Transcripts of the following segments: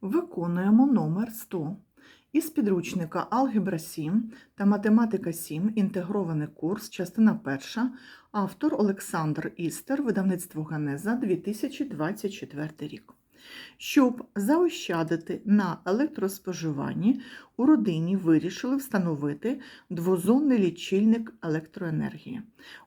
Виконуємо номер 100 із підручника Алгебра 7 та Математика 7. Інтегрований курс, частина 1. Автор Олександр Істер, видавництво Генеза 2024 рік. Щоб заощадити на електроспоживанні, у родині вирішили встановити двозонний лічильник електроенергії.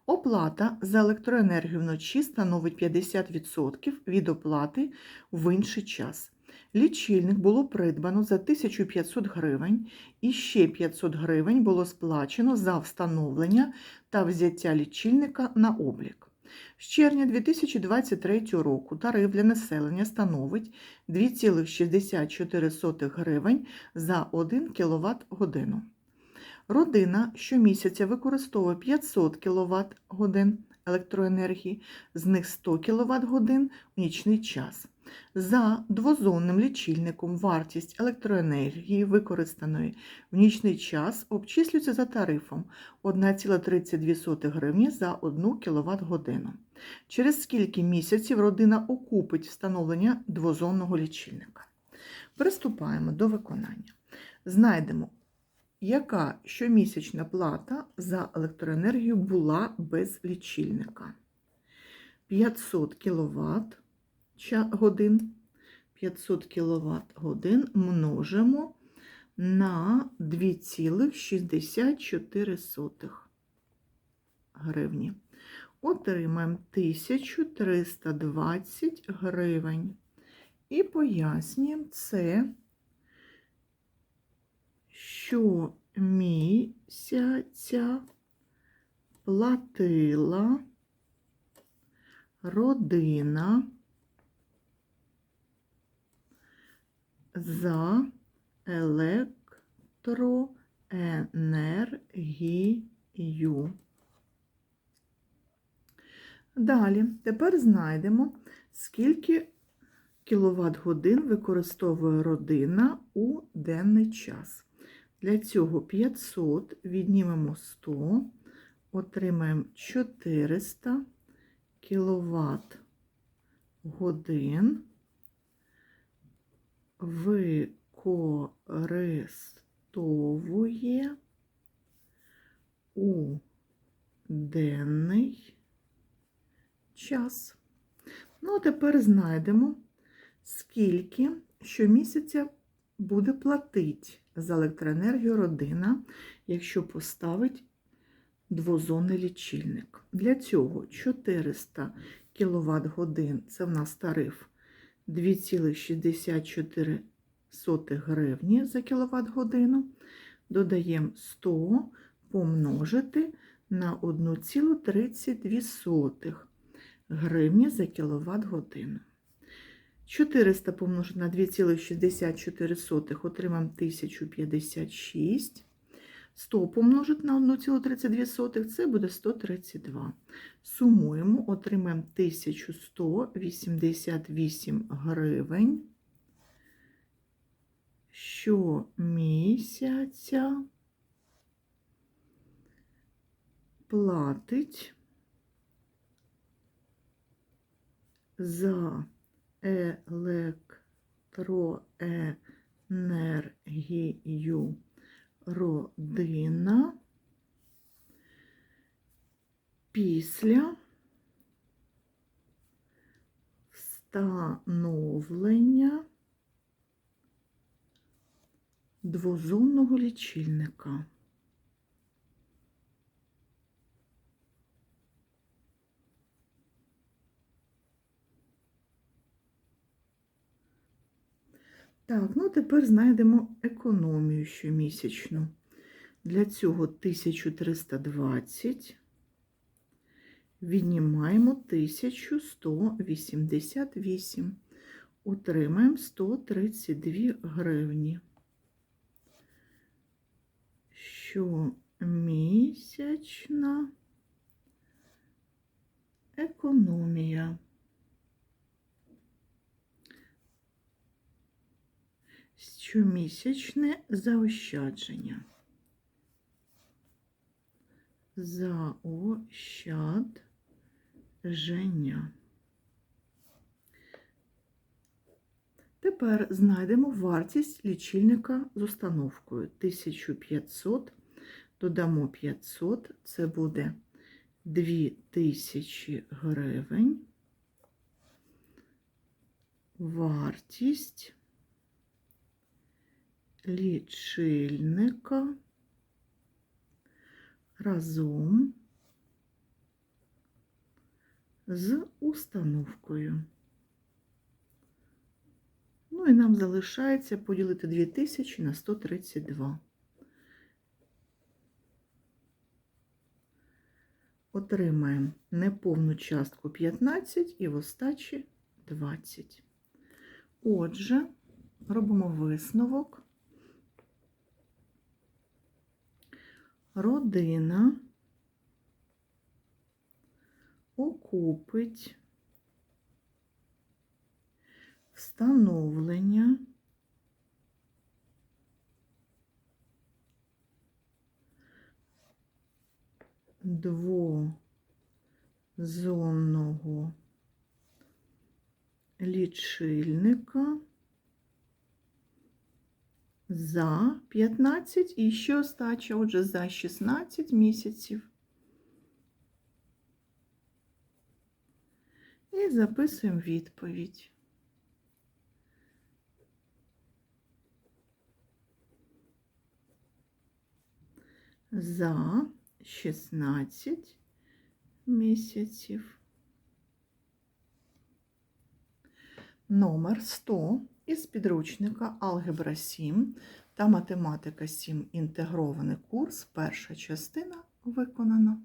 Оплата за електроенергію вночі становить 50% від оплати в інший час. Лічильник було придбано за 1500 гривень і ще 500 гривень було сплачено за встановлення та взяття лічильника на облік. З червня 2023 року тариф для населення становить 2,64 гривень за 1 кВт годину. Родина щомісяця використовує 500 кВт годин електроенергії, з них 100 кВт годин у нічний час. За двозонним лічильником вартість електроенергії, використаної в нічний час, обчислюється за тарифом 1,32 гривні за 1 кВт годину. Через скільки місяців родина окупить встановлення двозонного лічильника. Приступаємо до виконання. Знайдемо, яка щомісячна плата за електроенергію була без лічильника. 500 кВт годин 500 кВт годин множимо на 2,64 гривні. Отримаємо 1320 гривень. І пояснюємо це, що місяця платила родина за електроенергію. Далі, тепер знайдемо, скільки кіловат годин використовує родина у денний час. Для цього 500 віднімемо 100, отримаємо 400 кіловат годин використовує у денний час. Ну, а тепер знайдемо, скільки щомісяця буде платити за електроенергію родина, якщо поставить двозонний лічильник. Для цього 400 кВт годин це в нас тариф 2,64 гривні за кіловат годину. Додаємо 100 помножити на 1,32 гривні за кіловат годину. 400 помножити на 2,64 отримаємо 1056. 100 помножити на 1,32 це буде 132. Сумуємо, отримаємо 1188 гривень щомісяця платить за електроенергію родина після встановлення двозонного лічильника. Так, ну тепер знайдемо економію щомісячну. Для цього 1320 віднімаємо 1188. Отримаємо 132 гривні. Щомісячна економія. Щомісячне заощадження. Заощадження. Тепер знайдемо вартість лічильника з установкою 1500, додамо 500, це буде 2000 гривень. Вартість лічильника разом з установкою. Ну і нам залишається поділити 2000 на 132. Отримаємо неповну частку 15 і в остачі 20. Отже, робимо висновок. Родина окупить встановлення двозонного лічильника за 15 і ще остача, отже, за 16 місяців. І записуємо відповідь. За 16 місяців. Номер 100 із підручника Алгебра 7 та Математика 7 інтегрований курс. Перша частина виконана.